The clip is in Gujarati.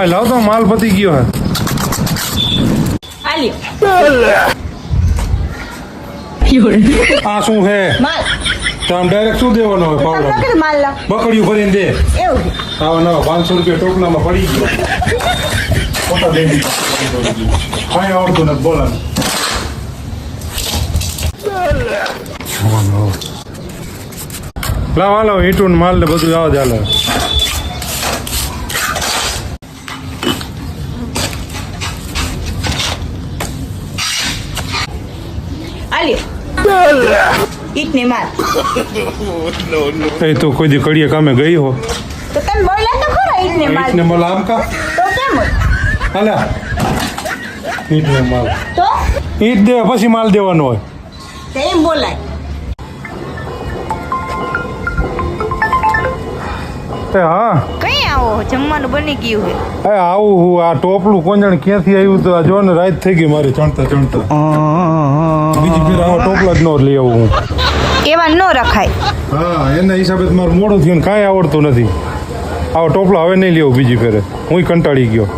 હા લાવ તો માલ પતી ગયો હે આ શું હે માલ તો આમ ડાયરેક્ટ શું દેવાનો હોય પાવડર બકડીયું ભરીને દે. આવા નવા પાંચસો રૂપિયા ટોપલામાં પડી ગયો. દઈ દીધા. કાંઈ આવડતું નથી બોલા લાવ હાલો ઈટું ને માલ ને બધું આવા જ હાલે. આલ્યો ઈટની માર. એ તો કોઈ દી કડીએ કામે ગઈ હો. તો તમે બોલા તો ખરા ઈટની માર. ઈટને માલ આમ કા? તો કેમ? હાલા. ઈટને માલ તો? ઈટ દે પછી માલ દેવાનો હોય. તેમ બોલાય. એ હા. કઈ આવો? જમવાનું બની ગયું હોય એ આવું હું આ ટોપલું કોંજણ ક્યાંથી આવ્યું તો જો ને રાત થઈ ગઈ મારી ચણતા ચણતા બીજી ફેર આવા ટોપલા જ ન લઈ આવું હું. એવા ન રખાય. હા એના હિસાબે મારું મોડું થયું ને કાંઈ આવડતું નથી. આવો ટોપલો હવે નહીં લેવું બીજી ફેરે. હું કંટાળી ગયો.